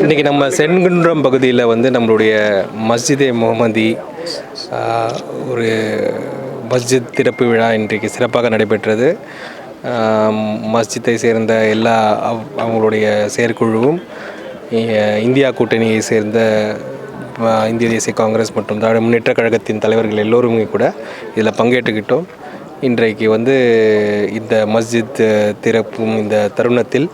இன்றைக்கி நம்ம சென்குன்றம் பகுதியில் வந்து நம்மளுடைய மஸ்ஜிதே முகமதி ஒரு மஸ்ஜித் திறப்பு விழா இன்றைக்கு சிறப்பாக நடைபெற்றது. மஸ்ஜித்தை சேர்ந்த எல்லா அவ்- அவங்களுடைய செயற்குழுவும் இந்தியா கூட்டணியை சேர்ந்த இந்திய தேசிய காங்கிரஸ் மற்றும் திராவிட முன்னேற்ற கழகத்தின் தலைவர்கள் எல்லோருமே கூட இதில் பங்கேற்றுக்கிட்டோம். இன்றைக்கு வந்து இந்த மஸ்ஜித் திறப்பும் இந்த தருணத்தில்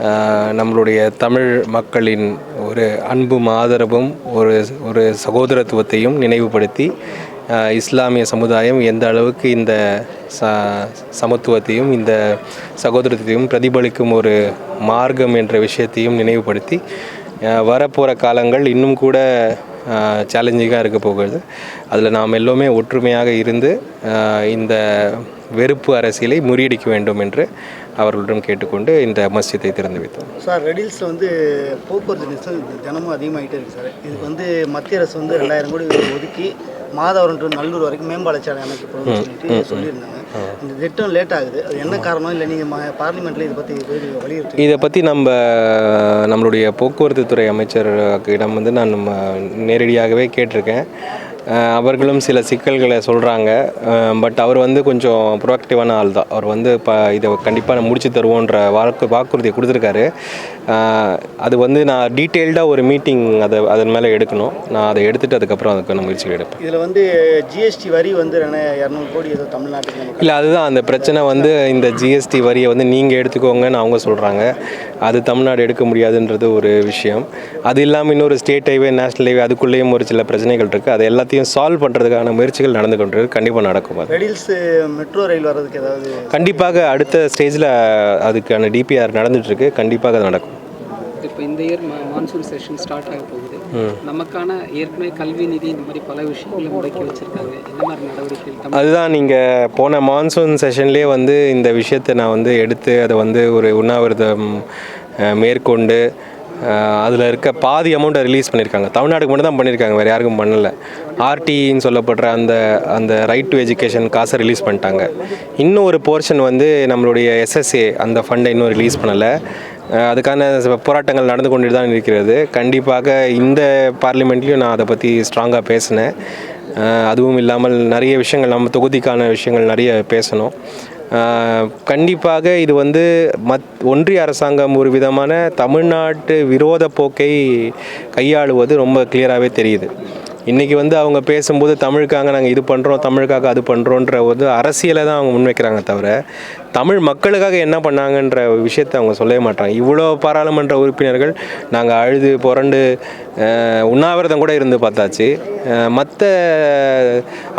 நம்மளுடைய தமிழ் மக்களின் ஒரு அன்பும் ஆதரவும் ஒரு ஒரு சகோதரத்துவத்தையும் நினைவுபடுத்தி இஸ்லாமிய சமுதாயம் எந்த அளவுக்கு இந்த ச சமத்துவத்தையும் இந்த சகோதரத்தையும் பிரதிபலிக்கும் ஒரு மார்க்கம் என்ற விஷயத்தையும் நினைவுபடுத்தி வரப்போகிற காலங்கள் இன்னும் கூட சேலஞ்சிங்காக இருக்க போகிறது. அதில் நாம் எல்லோருமே ஒற்றுமையாக இருந்து இந்த வெறுப்பு அரசியலை முறியடிக்க வேண்டும் என்று அவர்களிடம் கேட்டுக்கொண்டு இந்த மஸ்ஜிதை திறந்து வைத்தோம். சார் ரெடில்ஸில் வந்து போக்குவரத்து நெரிசல் தினமும் அதிகமாகிட்டே இருக்குது சார். இதுக்கு வந்து மத்திய அரசு வந்து ரெண்டாயிரம் கோடி ஒதுக்கி மாதவரம் to நல்லூர் வரைக்கும் மேம்பாலச்சாலை அமைக்கப்படும் சொல்லிட்டு சொல்லியிருந்தாங்க. இந்த திட்டம் லேட் ஆகுது. அது என்ன காரணம்? இல்லை நீங்கள் பார்லிமெண்ட்டில் இதை பற்றி வலியுறுத்தி இதை பற்றி நம்ம நம்மளுடைய போக்குவரத்து துறை அமைச்சரிடம் வந்து நான் நேரடியாகவே கேட்டிருக்கேன். அவர்களும் சில சிக்கல்களை சொல்கிறாங்க பட் அவர் வந்து கொஞ்சம் ப்ரோஆக்டிவான ஆள் தான் அவர் வந்து இப்போ இதை கண்டிப்பாக நான் முடிச்சு தருவோன்ற வாக்கு வாக்குறுதியை கொடுத்துருக்காரு. அது வந்து நான் டீட்டெயில்டாக ஒரு மீட்டிங் அதை அதன் மேலே எடுக்கணும். நான் அதை எடுத்துகிட்டு அதுக்கப்புறம் அதுக்கான முயற்சிகள் எடுப்பேன். இதில் வந்து ஜிஎஸ்டி வரி வந்து இரநூறு கோடி ஏதோ தமிழ்நாட்டுக்கு இல்லை அதுதான். அந்த பிரச்சனை வந்து இந்த ஜிஎஸ்டி வரியை வந்து நீங்கள் எடுத்துக்கோங்கன்னு அவங்க சொல்கிறாங்க அது தமிழ்நாடு எடுக்க முடியாதுன்றது ஒரு விஷயம். அது இல்லாமல் இன்னொரு ஸ்டேட் ஹைவே நேஷனல் ஹைவே அதுக்குள்ளேயும் ஒரு சில பிரச்சனைகள் இருக்குது அது எல்லாத்தையும் சால்வ் பண்ணுறதுக்கான முயற்சிகள் நடந்து கொண்டிருக்கு. கண்டிப்பாக நடக்கும் அது. மெட்ரோ ரயில் வர்றதுக்கு ஏதாவது கண்டிப்பாக அடுத்த ஸ்டேஜில் அதுக்கான டிபிஆர் நடந்துகிட்ருக்கு கண்டிப்பாக அது நடக்கும். இப்போ இந்த இயர் மான்சூன் செஷன் ஸ்டார்ட் ஆக போகுது. நமக்கான ஏற்கனவே கல்வி நிதி இந்த மாதிரி பல விஷயங்களை முடக்கி வச்சிருக்காங்க. என்ன மாதிரி நடவடிக்கைகள் அதுதான் நீங்கள் போன மான்சூன் செஷன்லேயே வந்து இந்த விஷயத்தை நான் வந்து எடுத்து அதை வந்து ஒரு உண்ணாவிரதம் மேற்கொண்டு அதில் இருக்க பாதி அமௌண்ட்டை ரிலீஸ் பண்ணியிருக்காங்க தமிழ்நாடுக்கு மட்டும் தான் பண்ணியிருக்காங்க வேறு யாருக்கும் பண்ணலை. ஆர்டின்னு சொல்லப்படுற அந்த அந்த ரைட் டு எஜுகேஷன் காசை ரிலீஸ் பண்ணிட்டாங்க. இன்னும் ஒரு போர்ஷன் வந்து நம்மளுடைய எஸ்எஸ்ஏ அந்த ஃபண்டை இன்னும் ரிலீஸ் பண்ணலை. அதுக்கான சில போராட்டங்கள் நடந்து கொண்டு தான் இருக்கிறது. கண்டிப்பாக இந்த பார்லிமெண்ட்லேயும் நான் அதை பற்றி ஸ்ட்ராங்காக பேசினேன். அதுவும் இல்லாமல் நிறைய விஷயங்கள் நம்ம தொகுதிக்கான விஷயங்கள் நிறைய பேசணும். கண்டிப்பாக இது வந்து மத் ஒன்றிய அரசாங்கம் ஒரு விதமான தமிழ்நாட்டு விரோத போக்கை கையாளுவது ரொம்ப கிளியராகவே தெரியுது. இன்றைக்கி வந்து அவங்க பேசும்போது தமிழுக்காக நாங்கள் இது பண்ணுறோம் தமிழுக்காக அது பண்ணுறோன்ற ஒரு அரசியலை தான் அவங்க முன்வைக்கிறாங்க தவிர தமிழ் மக்களுக்காக என்ன பண்ணாங்கன்ற விஷயத்தை அவங்க சொல்லவே மாட்டாங்க இவ்வளோ பாராளுமன்ற உறுப்பினர்கள் நாங்கள் அழுது புரண்டு உண்ணாவிரதம் கூட இருந்து பார்த்தாச்சு. மற்ற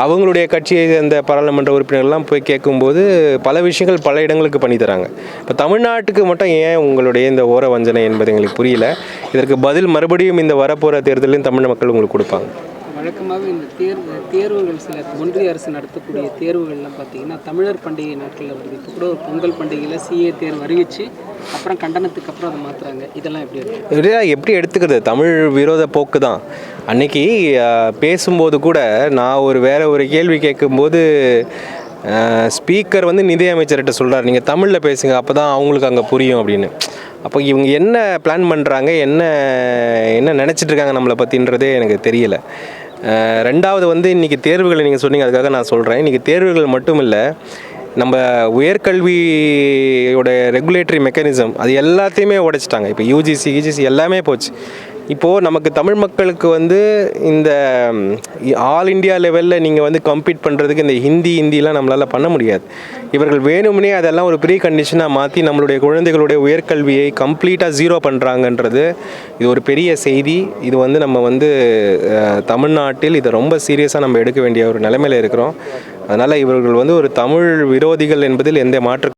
அவங்களுடைய கட்சியை சேர்ந்த பாராளுமன்ற உறுப்பினர்கள்லாம் போய் கேட்கும்போது பல விஷயங்கள் பல இடங்களுக்கு பண்ணி தராங்க. இப்போ தமிழ்நாட்டுக்கு மட்டும் ஏன் உங்களுடைய இந்த ஓர வஞ்சனை என்பது எங்களுக்கு புரியல. இதற்கு பதில் மறுபடியும் இந்த வரப்போகிற தேர்தலையும் தமிழ் மக்கள் உங்களுக்கு கொடுப்பாங்க. வழக்கமாகவே இந்த தேர்வு தேர்வுகள் சில ஒன்றிய அரசு நடத்தக்கூடிய தேர்வுகள்லாம் பார்த்தீங்கன்னா தமிழர் பண்டிகை நாட்களில் வருது இப்போ கூட ஒரு பொங்கல் பண்டிகையில் சிஏ தேர்வு அறிவிச்சு அப்புறம் கண்டனத்துக்கு அப்புறம் அதை மாற்றுறாங்க இதெல்லாம் எப்படி இருக்கு? எப்படி எடுத்துக்கிறது? தமிழ் விரோத போக்கு தான் அன்னைக்கு பேசும்போது கூட நான் ஒரு வேற ஒரு கேள்வி கேட்கும்போது ஸ்பீக்கர் வந்து நிதி அமைச்சர்கிட்ட சொல்கிறார் நீங்கள் தமிழில் பேசுங்க அப்போ தான் அவங்களுக்கு அங்கே புரியும் அப்படின்னு. அப்போ இவங்க என்ன பிளான் பண்ணுறாங்க என்ன என்ன நினச்சிட்டு இருக்காங்க நம்மளை பற்றின்றதே எனக்கு தெரியலை. ரெண்டாவது வந்து இன்றைக்கி தேர்வுகளை நீங்கள் சொன்னீங்க அதுக்காக நான் சொல்கிறேன் இன்றைக்கி தேர்வுகள் மட்டும் இல்லை நம்ம உயர்கல்வியோட ரெகுலேட்டரி மெக்கானிசம் அது எல்லாத்தையுமே உடைச்சிட்டாங்க. இப்போ யூஜிசி யூஜிசி எல்லாமே போச்சு. இப்போது நமக்கு தமிழ் மக்களுக்கு வந்து இந்த ஆல் இந்தியா லெவலில் நீங்கள் வந்து கம்பீட் பண்ணுறதுக்கு இந்த ஹிந்தி ஹிந்திலாம் நம்மளால் பண்ண முடியாது. இவர்கள் வேணும்னே அதெல்லாம் ஒரு ப்ரீ கண்டிஷனாக மாற்றி நம்மளுடைய குழந்தைகளுடைய உயர்கல்வியை கம்ப்ளீட்டாக ஜீரோ பண்ணுறாங்கன்றது இது ஒரு பெரிய செய்தி. இது வந்து நம்ம வந்து தமிழ்நாட்டில் இதை ரொம்ப சீரியஸாக நம்ம எடுக்க வேண்டிய ஒரு நிலைமையில் இருக்கிறோம். அதனால் இவர்கள் வந்து ஒரு தமிழ் விரோதிகள் என்பதில் எந்த மாற்று